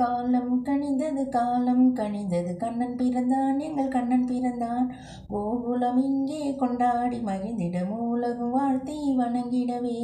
காலம் கனிந்தது காலம் கனிந்தது கண்ணன் பிறந்தான் எங்கள் கண்ணன் பிறந்தான். கோகுலம் இங்கே கொண்டாடி மகிழ்ந்திட மூலகம் வாழ்த்தி வணங்கிடவே.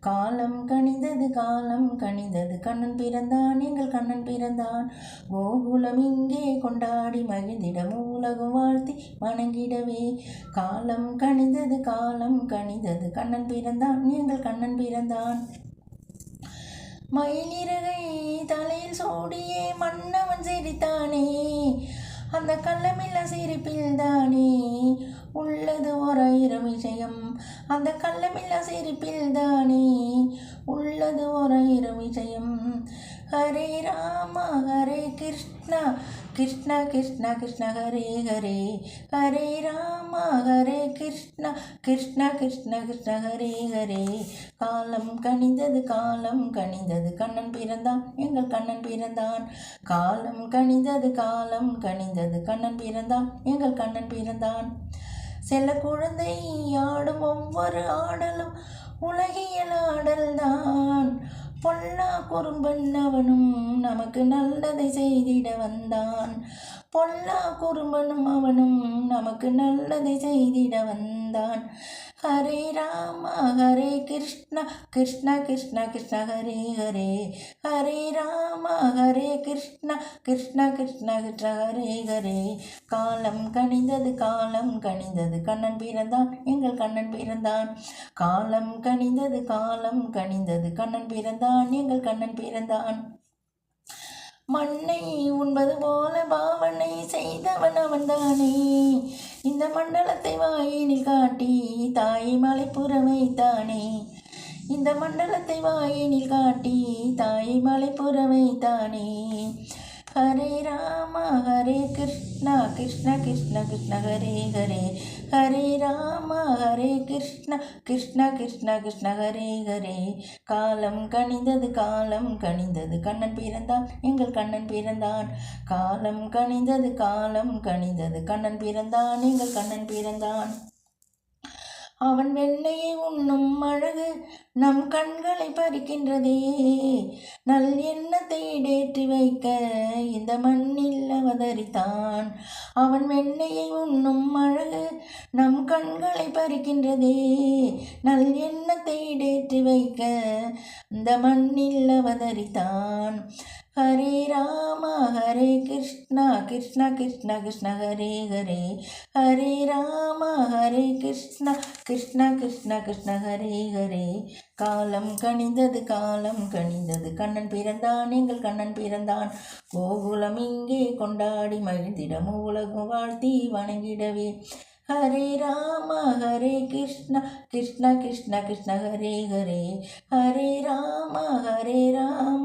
காலம் கனிந்தது காலம் கனிந்தது கண்ணன் பிறந்தான் எங்கள் கண்ணன் பிறந்தான். கோகுலம் இங்கே கொண்டாடி மகிழ்ந்திட மூலகம் வாழ்த்தி வணங்கிடவே. காலம் கனிந்தது காலம் கனிந்தது கண்ணன் பிறந்தான் எங்கள் கண்ணன் பிறந்தான். மயிலிறகை தலையில் சூடியே மன்னவன் சிரித்தானே. அந்த கள்ளமில்ல சிரிப்பில் தானே. உள்ளது ஓராயிரம் விஷயம் அந்த கள்ளமில்ல சிரிப்பில் தானே. உள்ளது ஓராயிரம் விஜயம் ஹரே ராமா ஹரே கிருஷ்ணா கிருஷ்ணா கிருஷ்ண கிருஷ்ண ஹரே ஹரே. ஹரே ராமா ஹரே கிருஷ்ணா கிருஷ்ணா கிருஷ்ண கிருஷ்ண ஹரே ஹரே. காலம் கணிந்தது காலம் கனிந்தது. கண்ணன் பிறந்தான் எங்கள் கண்ணன் பிறந்தான். காலம் கணிந்தது காலம் கனிந்தது. கண்ணன் பிறந்தான் எங்கள் கண்ணன் பிறந்தான். செல்ல குழந்தை ஆடும் ஒவ்வொரு ஆடலும் உலகியல் ஆடல்தான். பொல்லா குறும்பன் அவனும் நமக்கு நல்லதை செய்திட வந்தான். பொல்லா குறும்பனும் அவனும் நமக்கு நல்லதை செய்திட வந்தான். ஹரே ராம ஹரே கிருஷ்ண கிருஷ்ண கிருஷ்ண கிருஷ்ண ஹரே ஹரே. ஹரே ராம ஹரே கிருஷ்ண கிருஷ்ண கிருஷ்ண கிருஷ்ண ஹரே ஹரே. காலம் கனிந்தது காலம் கனிந்தது. கண்ணன் பிறந்தான் எங்கள் கண்ணன் பிறந்தான். காலம் கனிந்தது காலம் கனிந்தது. கண்ணன் பிறந்தான் எங்கள் கண்ணன் பிறந்தான். மண்ணை உண்பது போல பாவனை செய்தவன் அவன்தானே. இந்த மண்டலத்தை வாயினில் காட்டி தாய் மலைப்புறமை தானே. இந்த மண்டலத்தை வாயினில் காட்டி தாய் மலைப்புறமை தானே. ஹரே ராம ஹரே கிருஷ்ணா கிருஷ்ண கிருஷ்ண கிருஷ்ண ஹரே ஹரே. ஹரே ராம ஹரே கிருஷ்ண கிருஷ்ண கிருஷ்ண கிருஷ்ண ஹரே ஹரே. காலம் கணிந்தது காலம் கணிந்தது கண்ணன் பிறந்தான் எங்கள் கண்ணன் பிறந்தான். காலம் கணிந்தது காலம் கணிந்தது கண்ணன் பிறந்தான் எங்கள் கண்ணன் பிறந்தான். அவன் வெண்ணையை உண்ணும் அழகு நம் கண்களை பறிக்கின்றதே. நல் எண்ணத்தை இடேற்றி வைக்க இந்த மண்ணில் அவதரித்தான். அவன் வெண்ணையை உண்ணும் அழகு நம் கண்களை பறிக்கின்றதே. நல் எண்ணத்தை இடேற்றி வைக்க இந்த மண்ணில் அவதரித்தான். ஹரே ராம ஹரே கிருஷ்ணா கிருஷ்ணா கிருஷ்ணா கிருஷ்ண ஹரே ஹரே. ஹரே ராம ஹரே கிருஷ்ணா கிருஷ்ணா கிருஷ்ணா கிருஷ்ண ஹரே ஹரே. காலம் கணிந்தது காலம் கணிந்தது கண்ணன் பிறந்தான் எங்கள் கண்ணன் பிறந்தான். கோகுலம் இங்கே கொண்டாடி மகிழ்ந்திடம் உலகம் வாழ்த்தி வணங்கிடவே. ஹரே ராம ஹரே கிருஷ்ண கிருஷ்ண கிருஷ்ண கிருஷ்ண ஹரே ஹரே. ஹரே ராம ஹரே ராம